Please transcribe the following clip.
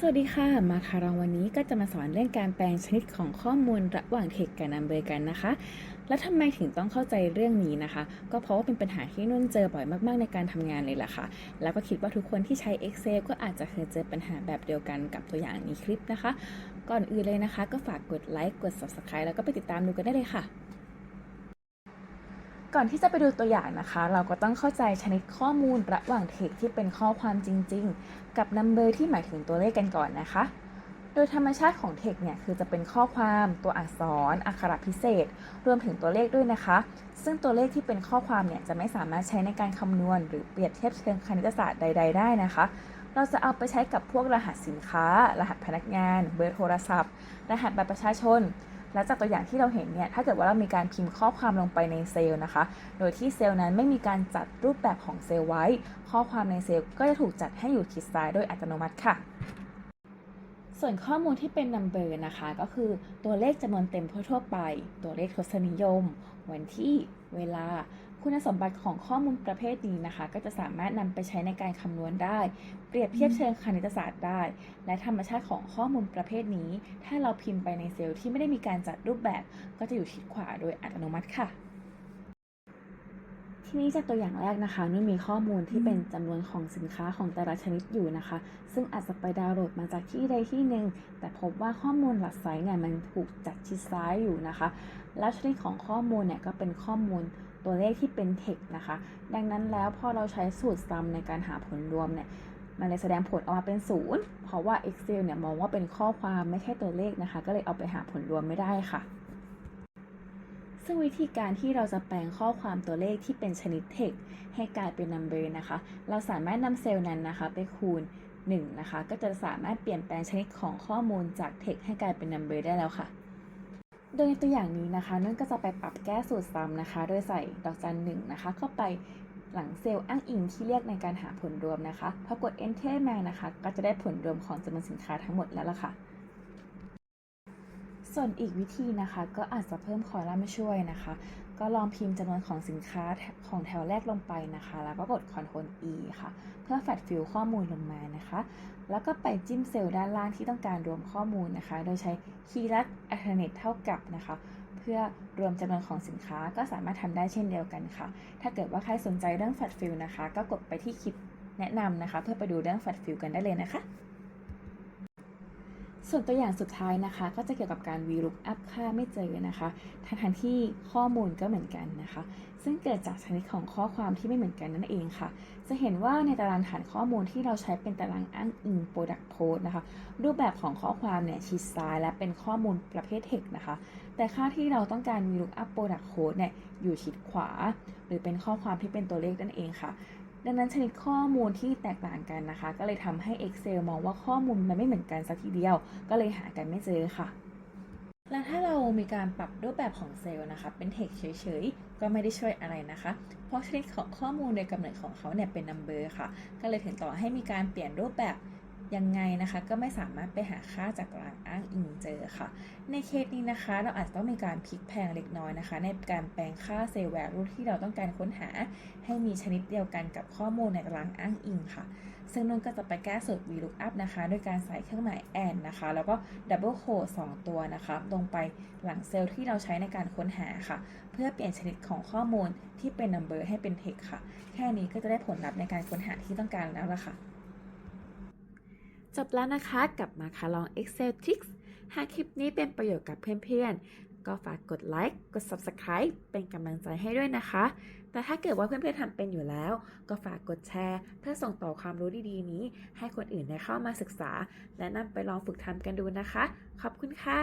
สวัสดีค่ะ มาคารองวันนี้ก็จะมาสอนเรื่องการแปลงชนิดของข้อมูลระหว่างเทคกับนัมเบอร์กันนะคะ แล้วทำไมถึงต้องเข้าใจเรื่องนี้นะคะ ก็เพราะว่าเป็นปัญหาที่นุ่นเจอบ่อยมากๆในการทำงานเลยล่ะค่ะ แล้วก็คิดว่าทุกคนที่ใช้ Excel ก็อาจจะเคยเจอปัญหาแบบเดียวกันกับตัวอย่างในคลิปนะคะ ก่อนอื่นเลยนะคะ ก็ฝากกดไลค์กด Subscribe แล้วก็ไปติดตามดูกันได้เลยค่ะ ก่อนที่จะไปดูตัวอย่างนะคะ เราก็ต้องเข้าใจชนิดข้อมูลระหว่างเทคที่เป็นข้อความจริง ๆ กับ number ที่หมายถึงตัวเลขกันก่อนนะคะ โดยธรรมชาติของเทคเนี่ยคือจะเป็นข้อความตัวอักษร อักขระพิเศษ รวมถึงตัวเลขด้วยนะคะ ซึ่งตัวเลขที่เป็นข้อความเนี่ยจะไม่สามารถใช้ในการคำนวณ หรือเปรียบเทียบเชิงคณิตศาสตร์ใด ๆ ได้นะคะเราจะเอาไปใช้กับพวกรหัสสินค้า รหัสพนักงาน เบอร์โทรศัพท์ รหัสบัตรประชาชน และจากตัวอย่างที่เราเห็นเนี่ยถ้าเกิดว่าเรามีการพิมพ์ข้อความลงไปในเซลล์นะคะ โดยที่เซลล์นั้นไม่มีการจัดรูปแบบของเซลล์ไว้ ข้อความในเซลล์ก็จะถูกจัดให้อยู่ทิศซ้ายโดยอัตโนมัติค่ะ ส่วนข้อมูลที่เป็น number นะคะ ก็คือตัวเลขจำนวนเต็มทั่วๆไป ตัวเลขทศนิยม วันที่เวลาคุณสมบัติของข้อมูลประเภทนี้นะคะ ก็จะสามารถนำไปใช้ในการคำนวณได้ เปรียบเทียบเชิงคณิตศาสตร์ได้ และธรรมชาติของข้อมูลประเภทนี้ ถ้าเราพิมพ์ไปในเซลล์ที่ไม่ได้มีการจัดรูปแบบ ก็จะอยู่ทิศขวาโดยอัตโนมัติค่ะ ทีนี้จากตัวอย่างแรกนะคะนุ่นมีข้อมูลที่เป็นจำนวนของสินค้าของแต่ละชนิดอยู่นะคะ ซึ่งอาจจะไปดาวน์โหลดมาจากที่ใดที่หนึ่งแต่พบว่าข้อมูลหลักไซต์เนี่ยมันถูกจัดชิดซ้ายอยู่นะคะ แล้วชนิดของข้อมูลเนี่ยก็เป็นข้อมูลตัวเลขที่เป็นเทคนะคะ ดังนั้นแล้วพอเราใช้สูตรซัมในการหาผลรวมเนี่ยมันเลยแสดงผลออกมาเป็นศูนย์เพราะว่า Excel เนี่ยมองว่าเป็นข้อความไม่ใช่ตัวเลขนะคะ ก็เลยเอาไปหาผลรวมไม่ได้ค่ะ ซึ่งวิธีการที่เราจะแปลงข้อความตัวเลขที่เป็นชนิด text ให้กลายเป็น number นะคะ เราสามารถนำเซลล์นั้นนะคะ ไปคูณ1นะคะ ก็จะสามารถเปลี่ยนแปลงชนิดของข้อมูลจาก text ให้กลายเป็น number ได้แล้วค่ะ โดยในตัวอย่างนี้นะคะนุ่นก็จะไปปรับแก้สูตรซ้ำนะคะ โดยใส่ดอกจันหนึ่งนะคะ เข้าไปหลังเซลล์อ้างอิงที่เรียกในการหาผลรวมนะคะ พอกด enter มานะคะ ก็จะได้ผลรวมของจำนวนสินค้าทั้งหมดแล้วล่ะค่ะ ส่วนอีกวิธีนะคะก็อาจจะเพิ่มคอลัมน์มาช่วยนะคะ ก็ลองพิมพ์จำนวนของสินค้าของแถวแรกลงไปนะคะ แล้วก็กด Ctrl E ค่ะ เพื่อแฟลชฟิลข้อมูลลงมานะคะ แล้วก็ไปจิ้มเซลล์ด้านล่างที่ต้องการรวมข้อมูลนะคะ โดยใช้คีย์ลัด alternate เท่ากับนะคะ เพื่อรวมจำนวนของสินค้าก็สามารถทำได้เช่นเดียวกันค่ะ ถ้าเกิดว่าใครสนใจเรื่องแฟลชฟิลนะคะ ก็กดไปที่คลิปแนะนำนะคะ เพื่อไปดูเรื่องแฟลชฟิลกันได้เลยนะคะ ส่วนตัวอย่างสุดท้ายนะคะ ก็จะเกี่ยวกับการ VLOOKUP ค่าไม่เจอนะคะทั้งทที่ข้อมูลก็เหมือนกันนะคะ ซึ่งเกิดจากชนิดของข้อความที่ไม่เหมือนกันนั่นเองค่ะ จะเห็นว่าในตารางฐานข้อมูลที่เราใช้เป็นตารางอ้างอิง Product Code นะคะ รูปแบบของข้อความเนี่ยชิดซ้าย และเป็นข้อมูลประเภท text นะคะ แต่ค่าที่เราต้องการ VLOOKUP Product Code เนี่ยอยู่ชิดขวา หรือเป็นข้อความที่เป็นตัวเลขนั่นเองค่ะ ดังนั้นชนิดข้อมูลที่แตกต่างกันนะคะ ก็เลยทำให้ Excel มองว่าข้อมูลมันไม่เหมือนกันสักทีเดียว ก็เลยหากันไม่เจอค่ะ และถ้าเรามีการปรับรูปแบบของเซลล์นะคะ เป็น text เฉยๆ ก็ไม่ได้ช่วยอะไรนะคะ เพราะชนิดของข้อมูลโดยกำเนิดของเขาเนี่ยเป็น number ค่ะ ก็เลยถึงต่อให้มีการเปลี่ยนรูปแบบ ยังไงนะคะก็ไม่สามารถไปหาค่าจากตารางอ้างอิงเจอค่ะ ในเคสนี้นะคะ เราอาจจะต้องมีการพลิกแพงเล็กน้อยนะคะ ในการแปลงค่าเซลล์แวลูที่เราต้องการค้นหา ให้มีชนิดเดียวกันกับข้อมูลในตารางอ้างอิงค่ะ ซึ่งนุ่นก็จะไปแก้สูตร VLOOKUP นะคะ โดยการใส่เครื่องหมาย and นะคะ แล้วก็ double quote 2ตัวนะคะ ลงไปหลังเซลล์ที่เราใช้ในการค้นหาค่ะ เพื่อเปลี่ยนชนิดของข้อมูลที่เป็น number ให้เป็น text ค่ะ แค่นี้ก็จะได้ผลลัพธ์ในการค้นหาที่ต้องการแล้วล่ะค่ะ จบแล้วนะคะกับมาคาลอง Excel Tricks หากคลิปนี้เป็นประโยชน์กับเพื่อนๆ ก็ฝากกดไลค์กด Subscribe เป็นกำลังใจให้ด้วยนะคะ แต่ถ้าเกิดว่าเพื่อนๆทำเป็นอยู่แล้ว ก็ฝากกดแชร์ เพื่อส่งต่อความรู้ดีๆนี้ ให้คนอื่นได้เข้ามาศึกษา และนำไปลองฝึกทำกันดูนะคะ ขอบคุณค่ะ